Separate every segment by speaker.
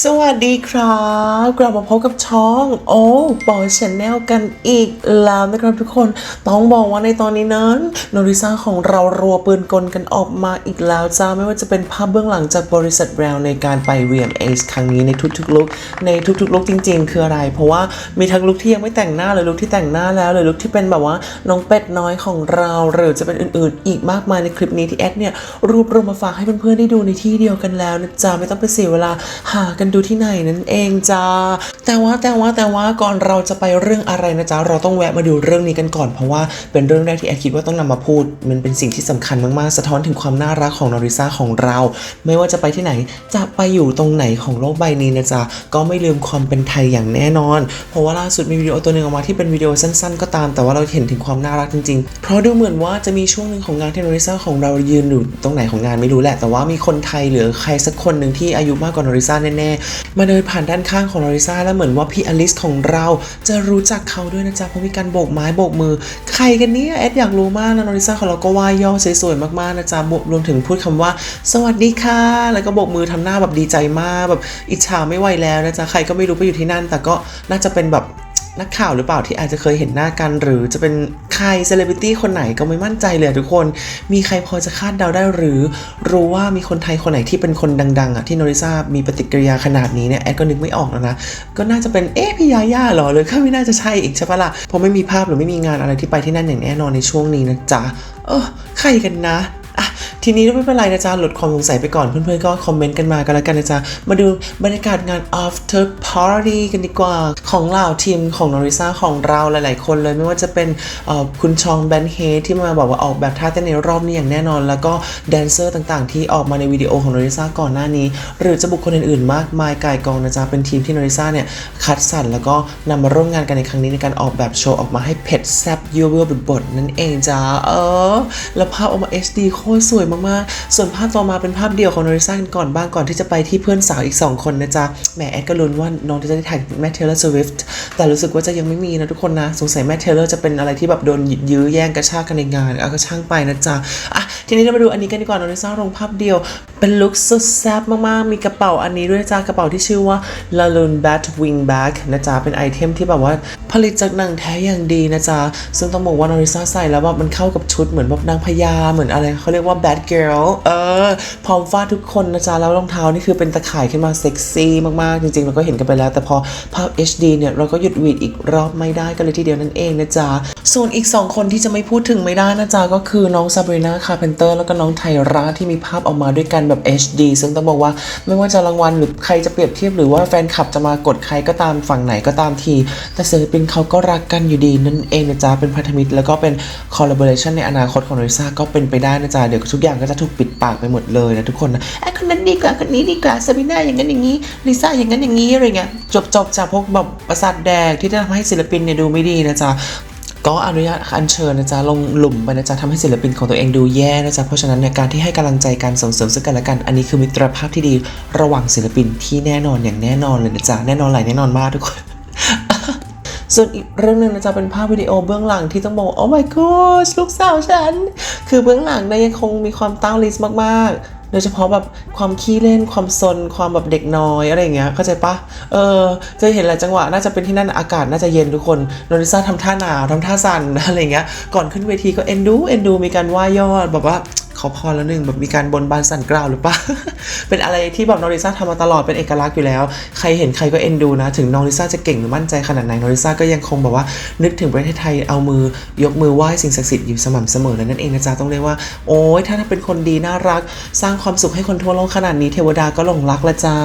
Speaker 1: สวัสดีครับกลับมาพบกับช่องโอ้ปอยชแนลกันอีกแล้วนะครับทุกคนต้องบอกว่าในตอนนี้นั้นโนริซาของเรารัวปืนกลกันออกมาอีกแล้วจ้าไม่ว่าจะเป็นภาพเบื้องหลังจากบริษัทแบรนด์ในการไป VMAs ครั้งนี้ในทุกๆลุกในทุกๆลุกจริง ๆ คืออะไร เพราะว่ามีทั้งลุกที่ยังไม่แต่งหน้าเลยลุกที่แต่งหน้าแล้วเลยลุกที่เป็นแบบว่าน้องเป็ดน้อยของเราหรือจะเป็นอื่นๆ อีกมากมายในคลิปนี้ที่แอดเนี่ยรวบรวมมาฝากให้เพื่อนๆได้ดูในที่เดียวกันแล้วนะจ๊ะไม่ต้องไปเสียเวลาหากันันดูที่ไหนนั่นเองจ้า แต่ว่าแต่ว่าแต่ว่าก่อนเราจะไปเรื่องอะไรนะจ๊ะเราต้องแวะมาดูเรื่องนี้กันก่อนเพราะว่าเป็นเรื่องแรกที่แอดคิดว่าต้องนำมาพูด มันเป็นสิ่งที่สำคัญมากๆ สะท้อนถึงความน่ารักของนอริซาของเรา ไม่ว่าจะไปที่ไหนจะไปอยู่ตรงไหนของโลกใบนี้นะจ๊ะก็ไม่ลืมความเป็นไทยอย่างแน่นอน เพราะว่าล่าสุดมีวิดีโอตัวหนึ่งออกมาที่เป็นวิดีโอสั้น ๆ ก็ตาม แต่ว่าเราเห็นถึงความน่ารักจริงๆ เพราะดูเหมือนว่าจะมีช่วงหนึ่งของงานที่นอริซาของเรายืนอยู่ตรงไหนของงานไม่รู้แหละ แต่ว่ามีคนไทยหรือใครสักคนหนึ่งที่อายุมากกว่านอริซาแน่ๆมาเดินผ่านด้านข้างของลอริซาแล้วเหมือนว่าพี่อลิสของเราจะรู้จักเขาด้วยนะจ๊ะเพราะมีการโบกไม้โบกมือ ใครกันเนี่ยแอดอยากรู้มากนะลอริซาของเราก็ว่ายย่อสวยๆมากๆนะจ๊ะบกรวมถึงพูดคำว่า สวัสดีค่ะ แล้วก็โบกมือทำหน้าแบบดีใจมากแบบอิจฉาไม่ไหวแล้วนะจ๊ะใครก็ไม่รู้ไปอยู่ที่นั่น แต่ก็น่าจะเป็นแบบ นักข่าวหรือเปล่าที่อาจจะเคยเห็นหน้ากัน หรือจะเป็นใครเซเลบริตี้คนไหนก็ไม่มั่นใจเลยทุกคน มีใครพอจะคาดเดาได้หรือ รู้ว่ามีคนไทยคนไหนที่เป็นคนดังๆอะที่โนริซามีปฏิกิริยาขนาดนี้เนี่ยแอดก็นึกไม่ออกแล้วนะก็น่าจะเป็นเอ๊ะพี่ยาย่าหรอหรือก็ไม่น่าจะใช่อีกใช่ปะล่ะเพราะไม่มีภาพหรือไม่มีงานอะไรที่ไปที่นั่นอย่างแน่นอนในช่วงนี้นะจ๊ะเออใครกันนะ ทีนี้ไม่เป็นไรนะจ๊ะลดความสงสัยไปก่อนเพื่อนๆก็คอมเมนต์กันมากันแล้วกันนะจ๊ะมาดูบรรยากาศงาน after party กันดีกว่า ของเหล่าทีมของนอริซาของเราหลายๆ คนเลยไม่ว่าจะเป็นคุณชองแบนเฮดที่มาบอกว่าออกแบบท่าเต้นในรอบนี้อย่างแน่นอน แล้วก็แดนเซอร์ต่างๆ ที่ออกมาในวิดีโอของนอริซาก่อนหน้านี้ หรือจะบุคคลอื่นๆ มากมายกายกองนะจ๊ะเป็นทีมที่นอริซาเนี่ยคัดสรรแล้วก็นำมาร่วมงานกันในครั้งนี้ในการออกแบบโชว์ออกมาให้เผ็ดแซ่บยั่วเวอร์บดๆนั่นเองจ้าเออแล้วภาพออกมา HD โคตรสวยมากๆ ส่วนภาพต่อมาเป็นภาพเดียวของนอริซากันก่อนบ้างก่อนที่จะไปที่เพื่อนสาวอีก 2 คนนะจ๊ะแหมแอดก็ลุ้นว่าน้องจะได้ถ่ายแมทเทเลอร์สวิฟต์แต่รู้สึกว่าจะยังไม่มีนะทุกคนนะ สงสัยแมทเทเลอร์จะเป็นอะไรที่แบบโดนยื้อแย่งกระชากกันในงานเอาก็ช่างไปนะจ๊ะอะทีนี้เรามาดูอันนี้กันดีกว่านอริซาลงภาพเดียว เป็นลุคสุดแซ่บมากๆ มีกระเป๋าอันนี้ด้วยจ้ากระเป๋าที่ชื่อว่า La Lune Bat Wing Bag นะจ๊ะเป็นไอเทมที่แบบว่าผลิตจากหนังแท้อย่างดีนะจ๊ะซึ่งต้องบอกว่านอริซาใส่แล้วแบบมันเข้ากับชุดเหมือนแบบนางพญาเหมือนอะไรเขาเรียกว่า Bad Girl เออ พร้อมฟาดทุกคนนะจ๊ะ แล้วรองเท้านี่คือเป็นตะข่ายขึ้นมาเซ็กซี่มากๆ จริงๆ เราก็เห็นกันไปแล้ว แต่พอภาพ HD เนี่ยเราก็หยุดวีดอีกรอบไม่ได้กันเลยทีเดียวนั่นเองนะจ๊ะ ส่วนอีก 2 คนที่จะไม่พูดถึงไม่ได้นะจ๊ะ ก็คือน้องซาบรีนาคาเพนเตอร์แล้วก็น้องไทราที่มีภาพออกมาด้วยกันแบบ HD ซึ่งต้องบอกว่าไม่ว่าจะรางวัลหรือใครจะเปรียบเทียบหรือว่าแฟนคลับจะมากดใครก็ตามฝั่งไหนก็ตามที แต่ศิลปินเขาก็รักกันอยู่ดีนั่นเองนะจ๊ะเป็นพันธมิตรแล้วก็เป็นคอลลาบอร์เรชันในอนาคตของริซาก็เป็นไปได้นะจ๊ะเดี๋ยวทุกอย่างก็จะถูกปิดปากไปหมดเลยนะทุกคนนะไอ้คนนั้นดีกว่าคนนี้ดีกว่าซาบิน่าอย่างนั้นอย่างนี้ลิซ่าอย่างนั้นอย่างนี้อะไรเงี้ยจบจบจากพวกแบบประสาทแดกที่จะทำให้ศิลปินเนี่ยดูไม่ดีนะจ๊ะก็อนุญาตอัญเชิญนะจ๊ะลงหลุมไปนะจ๊ะทำให้ศิลปินของตัวเองดูแย่นะจ๊ะเพราะฉะนั้นเนี่ยการที่ให้กำลังใจการส่งเสริมซึ่งกันและกัน อันนี้คือมิตรภาพที่ดีระหว่างศิลปินที่แน่นอนอย่างแน่นอนเลยนะจ๊ะแน่นอนหลายแน่นอนมากทุกคน ส่วนอีกเรื่องหนึ่งนะจ๊ะเป็นภาพวิดีโอเบื้องหลังที่ต้องบอก oh my god ลูกสาวฉัน คือเบื้องหลังเนี่ยยังคงมีความต้าลิสมากๆโดยเฉพาะแบบความขี้เล่นความซนความแบบเด็กน้อยอะไรอย่างเงี้ยเข้าใจปะเออจะเห็นหลายจังหวะน่าจะเป็นที่นั่นอากาศน่าจะเย็นทุกคนโนริซ่าทำท่าหนาวทำท่าสั่นอะไรอย่างเงี้ยก่อนขึ้นเวทีก็เอ็นดูเอ็นดูมีการว่ายยอดแบบว่า ขอพรแล้วหนึ่งแบบมีการบนบานสั่นกล่าวหรือปะเป็นอะไรที่แบบนอริซ่าทำมาตลอดเป็นเอกลักษณ์อยู่แล้ว ใครเห็นใครก็เอ็นดูนะ ถึงนอริซ่าจะเก่งหรือมั่นใจขนาดไหนนอริซ่าก็ยังคงแบบว่านึกถึงประเทศไทยเอามือยกมือไหว้สิ่งศักดิ์สิทธิ์อยู่สม่ำเสมอเลยนั่นเองนะจ๊ะต้องเรียกว่าโอ้ยถ้าถ้าเป็นคนดีน่ารัก สร้างความสุขให้คนทั่วโลกขนาดนี้เทวดาก็หลงรักละจ้า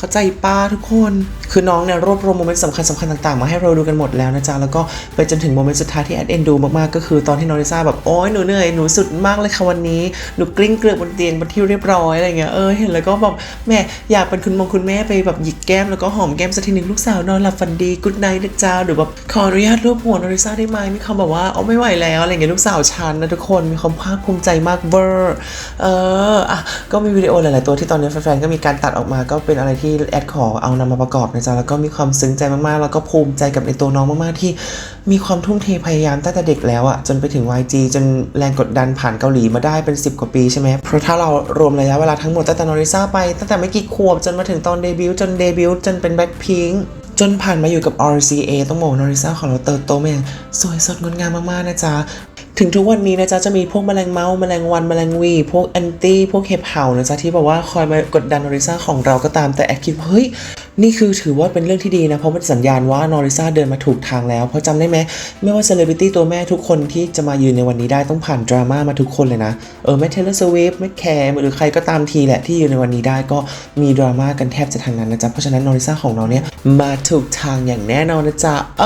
Speaker 1: เข้าใจป้าทุกคน คือน้องเนี่ยรวบรวมโมเมนต์สำคัญสำคัญต่างๆ มาให้เราดูกันหมดแล้วนะจ๊ะ แล้วก็ไปจนถึงโมเมนต์สุดท้ายที่แอดเอ็นดูมากๆ ก็คือตอนที่นอริซ่าแบบ โอ๊ยหนูเหนื่อย หนูสุดมากเลยค่ะวันนี้ หนูกลิ้งเกลือบนเตียงบนที่เรียบร้อยอะไรเงี้ย เออเห็นแล้วก็แบบแม่อยากเป็นคุณมงคุณแม่ไปแบบหยิกแก้มแล้วก็หอมแก้มสักทีหนึ่งลูกสาวนอนหลับฝันดีกุ๊ดไนท์นะจ๊ะหรือแบบขออนุญาตรูปหัวนอริซ่าได้ไหมมีคำแบบว่าโอ้ไม่ไหวแล้วอะไรเงี้ยลูกสาวฉันนะทุกคนมีความภาคภูมิใจมากเวอร์เอออะก็มีวิดีโอหลาย ๆ ตัวที่ตอนนี้แฟนๆก็มีการตัดออกมาก็เป็นอะไรที่ที่แอดขอเอานำมาประกอบนะจ๊ะแล้วก็มีความซึ้งใจมากๆ แล้วก็ภูมิใจกับในตัวน้องมากๆ ที่มีความทุ่มเทพยายามตั้งแต่เด็กแล้วอะจนไปถึง YG จนแรงกดดันผ่านเกาหลีมาได้เป็น 10 กว่าปีใช่ไหมเพราะถ้าเรารวมระยะเวลาทั้งหมดตั้งแต่นอริซ่าไปตั้งแต่ไม่กี่ขวบจนมาถึงตอนเดบิวต์จนเดบิวต์จนเป็นแบ็คพิงจนผ่านมาอยู่กับ RCA ต้องบอกว่นอริซ่าของเราเติบโตมาอย่างสวยสดงดงามมากๆนะจ๊ะ ถึงทุกวันนี้นะจ๊ะจะมีพวกแมลงเมาส์แมลงวันแมลงวี พวกแอนตี้พวกเห็บเห่านะจ๊ะที่แบบว่าคอยมากดดันนอริซ่าของเราก็ตามแต่แอดคิดว่าเฮ้ยนี่คือถือว่าเป็นเรื่องที่ดีนะ เพราะมันสัญญาณว่านอริซ่าเดินมาถูกทางแล้ว เพราะจำได้ไหมไม่ว่าเซเลบริตี้ตัวแม่ทุกคนที่จะมายืนในวันนี้ได้ต้องผ่านดราม่ามาทุกคนเลยนะ เออแม่เทเลอร์สวิฟแม่แคร์หรือใครก็ตามทีแหละที่ยืนในวันนี้ได้ก็มีดราม่ากันแทบจะทางนั้นนะจ๊ะเพราะฉะนั้นนอริซ่าของเราเนี่ยมาถูกทางอย่างแน่นอนนะจ๊ะเอ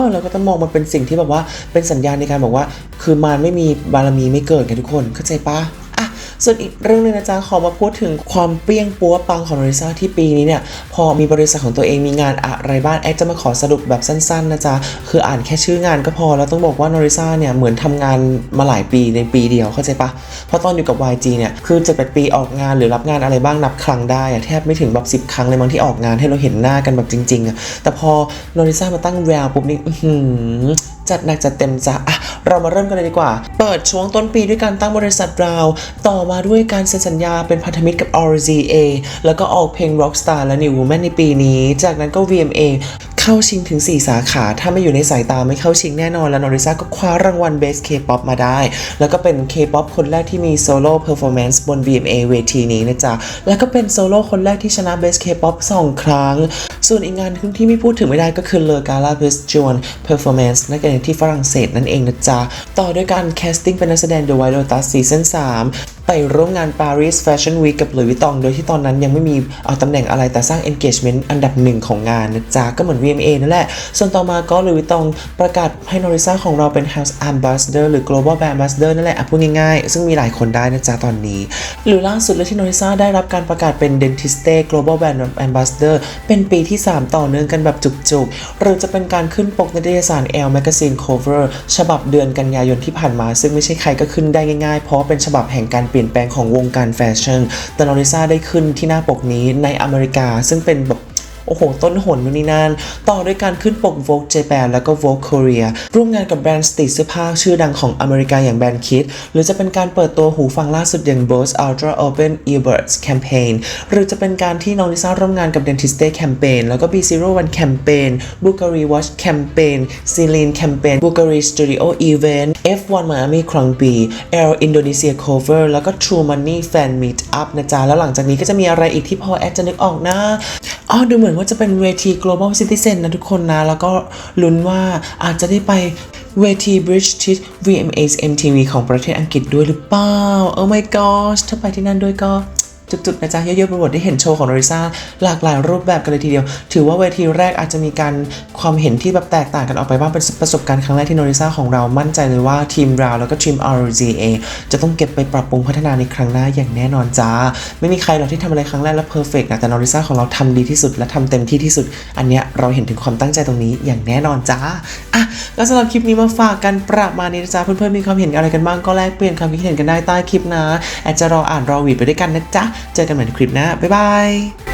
Speaker 1: อเราก็ต้องมองมันเป็นสิ่งที่แบบว่าเป็นสัญญาณในการบอกว่าคือมารไม่มีบารมีไม่เกิดกันทุกคนเข้าใจปะอะส่วนอีกเรื่องหนึงนะจ๊ะขอมาพูดถึงความเปรี้ยงปัวปังของนอริซ่าที่ปีนี้เนี่ย พอมีบริษัทของตัวเองมีงานอะไรบ้างแอดจะมาขอสรุปแบบสั้นๆนะจ๊ะคืออ่านแค่ชื่องานก็พอแล้วต้องบอกว่านอริซ่าเนี่ยเหมือนทำงานมาหลายปีในปีเดียวเข้าใจปะเพราะตอนอยู่กับ YG เนี่ยคือ7 8ปีออกงานหรือรับงานอะไรบ้างนับครั้งได้แทบไม่ถึงแบบ10 ครั้งเลยบางที่ออกงานให้เราเห็นหน้ากันแบบจริงๆอะแต่พอนอริซ่ามาตั้งแววปุ๊บนี่จัดหนักจัดเต็มจ้ะอะเรามาเริ่มกันเลยดีกว่า เปิดช่วงต้นปีด้วยการตั้งบริษัทเราต่อมาด้วยการเซ็นสัญญาเป็นพันธมิตรกับ RZA แล้วก็ออกเพลง Rockstar และ New Woman ในปีนี้ จากนั้นก็ VMA เข้าชิงถึง 4 สาขา ถ้าไม่อยู่ในสายตาไม่เข้าชิงแน่นอน แล้วนอริซ่าก็คว้ารางวัล Best K-pop มาได้ แล้วก็เป็น K-pop คนแรกที่มีโซโล่ performance บน VMA เวทีนี้นะจ๊ะ แล้วก็เป็นโซโล่คนแรกที่ชนะ Best K-pop 2 ครั้ง ส่วนอีกงานทึ่งที่ไม่พูดถึงไม่ได้ก็คือ Le Gala Best Joan Performance นั่นก็คือที่ฝรั่งเศสนั่นเองนะจ๊ะ ต่อด้วยการ casting เป็นนักแสดง The White Lotus Season 3 ร่วมงาน Paris Fashion Week กับ Louis Vuitton โดยที่ตอนนั้นยังไม่มีเอาตำแหน่งอะไรแต่สร้าง engagement อันดับหนึ่งของงานนะจ๊ะก็เหมือน VMA นั่นแหละ ส่วนต่อมาก็ Louis Vuitton ประกาศให้ Norisa ของเราเป็น House Ambassador หรือ Global Brand Ambassador นั่นแหละพูดง่ายๆ ซึ่งมีหลายคนได้นะจ๊ะตอนนี้ หรือล่าสุดเลยที่ Norisa ได้รับการประกาศเป็น Dentiste Global Brand Ambassador เป็นปีที่ 3 ต่อเนื่องกันแบบจุกๆ หรือจะเป็นการขึ้นปกในนิตยสาร Elle Magazine Cover ฉบับเดือนกันยายนที่ผ่านมา ซึ่งไม่ใช่ใครก็ขึ้นได้ง่ายๆ เพราะเป็นฉบับแห่งการเปลี่ยนี่ยนแปลงของวงการแฟชั่นแต่นอริซาได้ขึ้นที่หน้าปกนี้ในอเมริกา ซึ่งเป็นแบบ โอ้โห ต้นหนนู่นนี่นั่นต่อด้วยการขึ้นปก Vogue Japan แล้วก็ Vogue Korea ร่วมงานกับแบรนด์สตรีทเสื้อผ้าชื่อดังของอเมริกาอย่างแบรนด์ Kid หรือจะเป็นการเปิดตัวหูฟังล่าสุดอย่าง Bose Ultra Open Earbuds Campaign หรือจะเป็นการที่น้องลิซ่าร่วมงานกับ Dentiste Campaign แล้วก็ B01 Campaign Bulgari Watch Campaign Celine Campaign Bulgari Studio Event F1 Miami Grand Prix Air Indonesia Cover แล้วก็ True Money Fan Meet Up นะจ๊ะแล้วหลังจากนี้ก็จะมีอะไรอีกที่พอแอดจะนึกออกนะ อ๋อดูเหมือนว่าจะเป็นเวที global citizen นะทุกคนนะ แล้วก็ลุ้นว่าอาจจะได้ไปเวที Bridge t i t VMAs MTV ของประเทศอังกฤษด้วยหรือเปล่า Oh my gosh ถ้าไปที่นั่นด้วยก็ จุกๆนะจ๊ะเยอะๆไปหมดได้เห็นโชว์ของโนริซ่าหลากหลายรูปแบบกันเลยทีเดียว ถือว่าเวทีแรกอาจจะมีการความเห็นที่แบบแตกต่างกันออกไปบ้างเป็นประสบการณ์ครั้งแรกที่โนริซ่าของเรามั่นใจเลยว่าทีมเราแล้วก็ทีม RZA จะต้องเก็บไปปรับปรุงพัฒนาในครั้งหน้าอย่างแน่นอนจ้า ไม่มีใครหรอกที่ทำอะไรครั้งแรกแล้วเพอร์เฟกต์นะแต่โนริซ่าของเราทำดีที่สุดและทำเต็มที่ที่สุด อันเนี้ยเราเห็นถึงความตั้งใจตรงนี้อย่างแน่นอนจ้าอะก็สำหรับคลิปนี้มาฝากกันประมาณนี้นะจ๊ะเพื่อนๆมีความเห็นอะไรกันบ้างก็แลกเปลี่ยนความคิดเห็นกันได้ใต้คลิปนะแอดจะรออ่านรอวีดไปด้วยกันนะจ๊ะเจอกันใหม่ในคลิปหน้าบ๊ายบาย